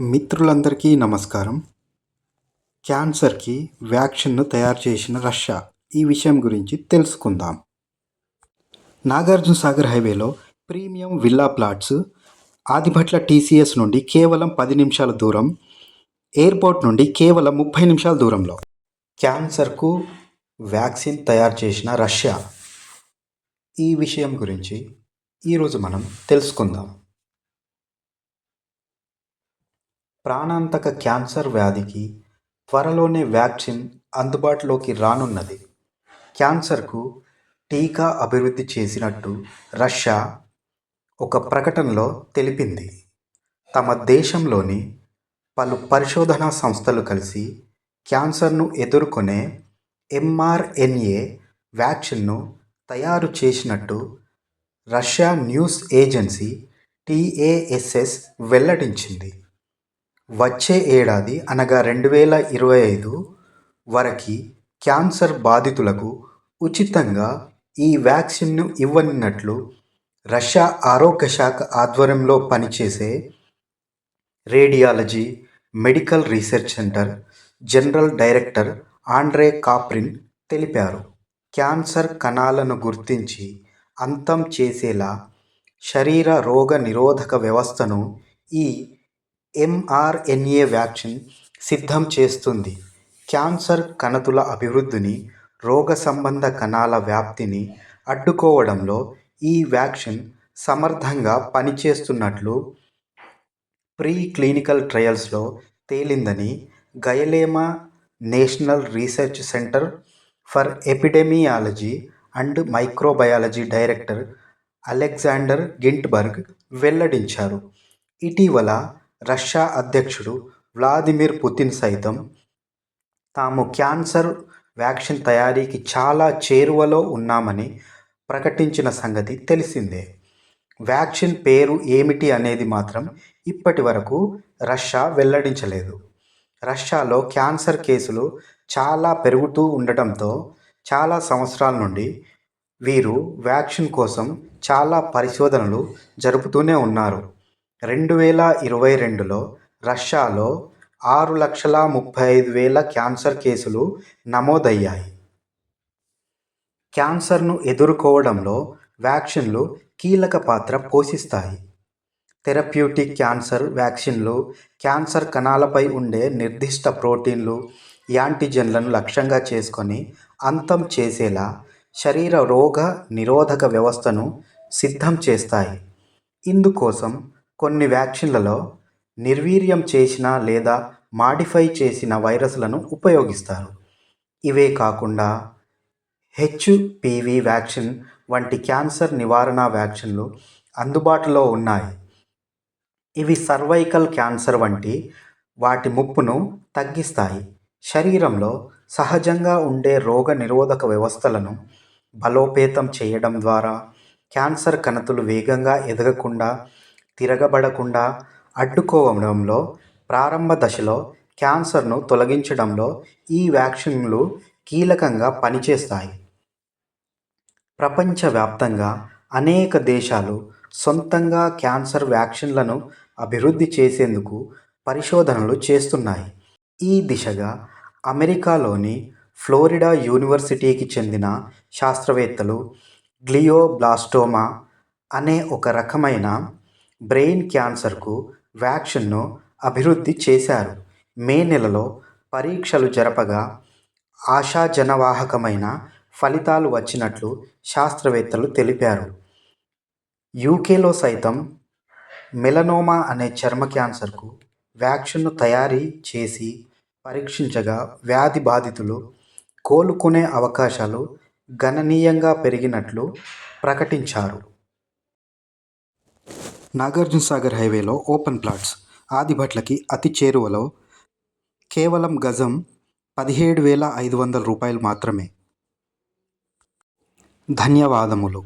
మిత్రులందరికీ నమస్కారం. క్యాన్సర్కి వ్యాక్సిన్ను తయారు చేసిన రష్యా. ఈ విషయం గురించి తెలుసుకుందాం. నాగార్జున సాగర్ హైవేలో premium villa plots Adibatla TCS నుండి కేవలం పది నిమిషాల దూరం ఎయిర్పోర్ట్ నుండి కేవలం ముప్పై నిమిషాల దూరంలో క్యాన్సర్కు వ్యాక్సిన్ తయారు చేసిన రష్యా. ఈ విషయం గురించి ఈరోజు మనం తెలుసుకుందాం. ప్రాణాంతక క్యాన్సర్ వ్యాధికి త్వరలోనే వ్యాక్సిన్ అందుబాటులోకి రానున్నది. క్యాన్సర్కు టీకా అభివృద్ధి చేసినట్టు రష్యా ఒక ప్రకటనలో తెలిపింది. తమ దేశంలోని పలు పరిశోధనా సంస్థలు కలిసి క్యాన్సర్ను ఎదుర్కొనే ఎంఆర్ఎన్ఏ వ్యాక్సిన్ను తయారు చేసినట్టు రష్యా న్యూస్ ఏజెన్సీ టీఏఎస్ఎస్ వెల్లడించింది. వచ్చే ఏడాది అనగా రెండు వేల ఇరవై ఐదు వరకు క్యాన్సర్ బాధితులకు ఉచితంగా ఈ వ్యాక్సిన్ను ఇవ్వనున్నట్లు రష్యా ఆరోగ్య శాఖ ఆధ్వర్యంలో పనిచేసే radiology medical research centre general director Andrey Kaprin తెలిపారు. క్యాన్సర్ కణాలను గుర్తించి అంతం చేసేలా శరీర రోగ నిరోధక వ్యవస్థను ఈ ఎంఆర్ఎన్ఏ వ్యాక్సిన్ సిద్ధం చేస్తుంది. క్యాన్సర్ కణతుల అభివృద్ధిని రోగ సంబంధ కణాల వ్యాప్తిని అడ్డుకోవడంలో ఈ వ్యాక్సిన్ సమర్థంగా పనిచేస్తున్నట్లు ప్రీ క్లినికల్ ట్రయల్స్లో తేలిందని గయలేమా national research centre for epidemiology and microbiology director Alexander Gintsburg వెల్లడించారు. ఇటీవల రష్యా అధ్యక్షుడు వ్లాదిమిర్ పుతిన్ సైతం తాము క్యాన్సర్ వ్యాక్సిన్ తయారీకి చాలా చేరువలో ఉన్నామని ప్రకటించిన సంగతి తెలిసిందే. వ్యాక్సిన్ పేరు ఏమిటి అనేది మాత్రం ఇప్పటి వరకు రష్యా వెల్లడించలేదు. రష్యాలో క్యాన్సర్ కేసులు చాలా పెరుగుతూ ఉండటంతో చాలా సంవత్సరాల నుండి వీరు వ్యాక్సిన్ కోసం చాలా పరిశోధనలు జరుపుతూనే ఉన్నారు. రెండు వేల ఇరవై రెండులో రష్యాలో ఆరు లక్షల ముప్పై ఐదు వేల క్యాన్సర్ కేసులు నమోదయ్యాయి. క్యాన్సర్ను ఎదుర్కోవడంలో వ్యాక్సిన్లు కీలక పాత్ర పోషిస్తాయి. థెరప్యూటిక్ క్యాన్సర్ వ్యాక్సిన్లు క్యాన్సర్ కణాలపై ఉండే నిర్దిష్ట ప్రోటీన్లు యాంటీజెన్లను లక్ష్యంగా చేసుకొని అంతం చేసేలా శరీర రోగ నిరోధక వ్యవస్థను సిద్ధం చేస్తాయి. ఇందుకోసం కొన్ని వ్యాక్సిన్లలో నిర్వీర్యం చేసిన లేదా మాడిఫై చేసిన వైరస్లను ఉపయోగిస్తారు. ఇవే కాకుండా హెచ్పివి వ్యాక్సిన్ వంటి క్యాన్సర్ నివారణ వ్యాక్సిన్లు అందుబాటులో ఉన్నాయి. ఇవి సర్వైకల్ క్యాన్సర్ వంటి వాటి ముప్పును తగ్గిస్తాయి. శరీరంలో సహజంగా ఉండే రోగ నిరోధక వ్యవస్థలను బలోపేతం చేయడం ద్వారా క్యాన్సర్ కణతులు వేగంగా ఎదగకుండా తిరగబడకుండా అడ్డుకోవడంలో ప్రారంభ దశలో క్యాన్సర్ను తొలగించడంలో ఈ వ్యాక్సిన్లు కీలకంగా పనిచేస్తాయి. ప్రపంచవ్యాప్తంగా అనేక దేశాలు సొంతంగా క్యాన్సర్ వ్యాక్సిన్లను అభివృద్ధి చేసేందుకు పరిశోధనలు చేస్తున్నాయి. ఈ దిశగా అమెరికాలోని ఫ్లోరిడా యూనివర్సిటీకి చెందిన శాస్త్రవేత్తలు గ్లియోబ్లాస్టోమా అనే ఒక రకమైన బ్రెయిన్ క్యాన్సర్కు వ్యాక్సిన్ను అభివృద్ధి చేశారు. మే నెలలో పరీక్షలు జరపగా ఆశాజనవాహకమైన ఫలితాలు వచ్చినట్లు శాస్త్రవేత్తలు తెలిపారు. యూకేలో సైతం మెలనోమా అనే చర్మ క్యాన్సర్కు వ్యాక్సిన్ను తయారీ చేసి పరీక్షించగా వ్యాధి బాధితులు కోలుకునే అవకాశాలు గణనీయంగా పెరిగినట్లు ప్రకటించారు. నాగార్జున సాగర్ హైవేలో ఓపెన్ ప్లాట్స్ ఆదిభట్లకి అతి చేరువలో కేవలం గజం పదిహేడు వేల ఐదు వందల రూపాయలు మాత్రమే. ధన్యవాదములు.